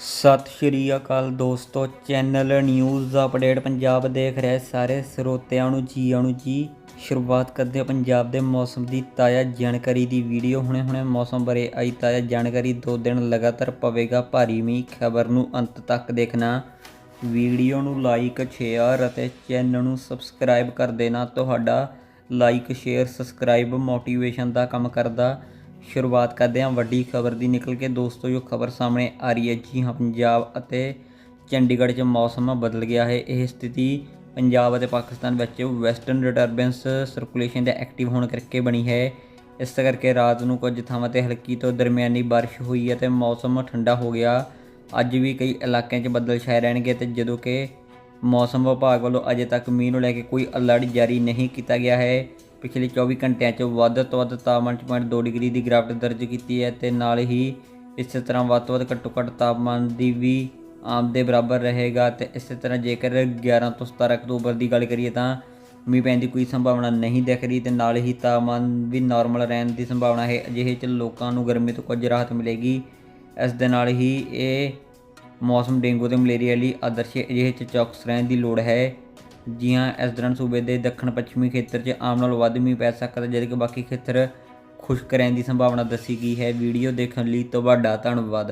ਸਤਿ ਸ਼੍ਰੀ ਅਕਾਲ ਦੋਸਤੋ, channel news update Punjab ਦੇਖ ਰਹੇ ਸਾਰੇ ਸਰੋਤਿਆਂ ਨੂੰ ਜੀ ਆਣੂ ਜੀ। ਸ਼ੁਰੂਆਤ ਕਰਦੇ ਹਾਂ ਪੰਜਾਬ ਦੇ ਮੌਸਮ ਦੀ ਤਾਜ਼ਾ ਜਾਣਕਾਰੀ ਦੀ ਵੀਡੀਓ। ਹੁਣੇ ਹੁਣੇ ਮੌਸਮ ਬਾਰੇ ਆਈ ਤਾਜ਼ਾ ਜਾਣਕਾਰੀ। ਦੋ ਦਿਨ ਲਗਾਤਾਰ ਪਵੇਗਾ ਭਾਰੀ ਮੀਂਹ। ਖਬਰ ਨੂੰ ਅੰਤ ਤੱਕ ਦੇਖਣਾ। ਵੀਡੀਓ ਨੂੰ ਲਾਈਕ, ਸ਼ੇਅਰ ਅਤੇ ਚੈਨਲ ਨੂੰ ਸਬਸਕ੍ਰਾਈਬ ਕਰ ਦੇਣਾ। ਤੁਹਾਡਾ ਲਾਈਕ, ਸ਼ੇਅਰ, ਸਬਸਕ੍ਰਾਈਬ, ਮੋਟੀਵੇਸ਼ਨ ਦਾ ਕੰਮ ਕਰਦਾ। ਸ਼ੁਰੂਆਤ ਕਰਦੇ ਹਾਂ। ਵੱਡੀ ਖਬਰ ਦੀ ਨਿਕਲ ਕੇ ਦੋਸਤੋ, ਜੋ ਖਬਰ ਸਾਹਮਣੇ ਆ ਰਹੀ ਹੈ ਜੀ, ਹਾਂ, ਪੰਜਾਬ ਅਤੇ ਚੰਡੀਗੜ੍ਹ 'ਚ ਮੌਸਮ ਬਦਲ ਗਿਆ ਹੈ। ਇਹ ਸਥਿਤੀ ਪੰਜਾਬ ਅਤੇ ਪਾਕਿਸਤਾਨ ਵਿੱਚ ਵੈਸਟਰਨ ਡਿਟਰਬੈਂਸ ਸਰਕੂਲੇਸ਼ਨ ਦੇ ਐਕਟਿਵ ਹੋਣ ਕਰਕੇ ਬਣੀ ਹੈ। ਇਸ ਕਰਕੇ ਰਾਤ ਨੂੰ ਕੁਝ ਥਾਵਾਂ ਤੇ ਹਲਕੀ ਤੋਂ ਦਰਮਿਆਨੀ ਬਾਰਿਸ਼ ਹੋਈ ਹੈ ਤੇ ਮੌਸਮ ਠੰਡਾ ਹੋ ਗਿਆ। ਅੱਜ ਵੀ ਕਈ ਇਲਾਕਿਆਂ 'ਚ ਬੱਦਲ ਛਾਏ ਰਹਿਣਗੇ ਤੇ ਜਦੋਂ ਕਿ ਮੌਸਮ ਵਿਭਾਗ ਵੱਲੋਂ ਅਜੇ ਤੱਕ ਮੀਂਹ ਨੂੰ ਲੈ ਕੇ ਕੋਈ ਅਲਰਟ ਜਾਰੀ ਨਹੀਂ ਕੀਤਾ ਗਿਆ ਹੈ। ਪਿਛਲੇ 24 ਘੰਟਿਆਂ 'ਚ ਵੱਧ ਤੋਂ ਵੱਧ ਤਾਪਮਾਨ 'ਚ 0.2 ਡਿਗਰੀ ਦੀ ਗਿਰਾਵਟ ਦਰਜ ਕੀਤੀ ਹੈ ਤੇ ਨਾਲ ਹੀ ਇਸੇ ਤਰ੍ਹਾਂ ਵੱਧ ਤੋਂ ਵੱਧ ਘੱਟੋ ਘੱਟ ਤਾਪਮਾਨ ਦੀ ਵੀ ਆਮ ਦੇ ਬਰਾਬਰ ਰਹੇਗਾ ਤੇ ਇਸੇ ਤਰ੍ਹਾਂ ਜੇਕਰ 11 ਤੋਂ 17 ਅਕਤੂਬਰ ਦੀ ਗੱਲ ਕਰੀਏ ਤਾਂ ਮੀਂਹ ਪੈਣ ਦੀ ਕੋਈ ਸੰਭਾਵਨਾ ਨਹੀਂ ਦਿਖ ਰਹੀ ਤੇ ਨਾਲ ਹੀ ਤਾਪਮਾਨ ਵੀ ਨਾਰਮਲ ਰਹਿਣ ਦੀ ਸੰਭਾਵਨਾ ਹੈ। ਅਜਿਹੇ 'ਚ ਲੋਕਾਂ ਨੂੰ ਗਰਮੀ ਤੋਂ ਕੁਝ ਰਾਹਤ ਮਿਲੇਗੀ। ਇਸ ਦੇ ਨਾਲ ਹੀ ਇਹ ਮੌਸਮ ਡੇਂਗੂ ਤੇ ਮਲੇਰੀਆ ਲਈ ਆਦਰਸ਼ ਅਜਿਹੇ 'ਚ ਚੌਕਸ ਰਹਿਣ ਦੀ ਲੋੜ ਹੈ। ਜੀ ਹਾਂ ਇਸ ਦੌਰਾਨ ਸੂਬੇ ਦੇ ਦੱਖਣ ਪੱਛਮੀ ਖੇਤਰ 'ਚ ਆਮ ਨਾਲੋਂ ਵੱਧ ਮੀਂਹ ਪੈ ਸਕਦਾ ਜਦਕਿ ਬਾਕੀ ਖੇਤਰ ਖੁਸ਼ਕ ਰਹਿਣ ਦੀ ਸੰਭਾਵਨਾ ਦੱਸੀ ਗਈ ਹੈ। ਵੀਡੀਓ ਦੇਖਣ ਲਈ ਤੁਹਾਡਾ ਧੰਨਵਾਦ।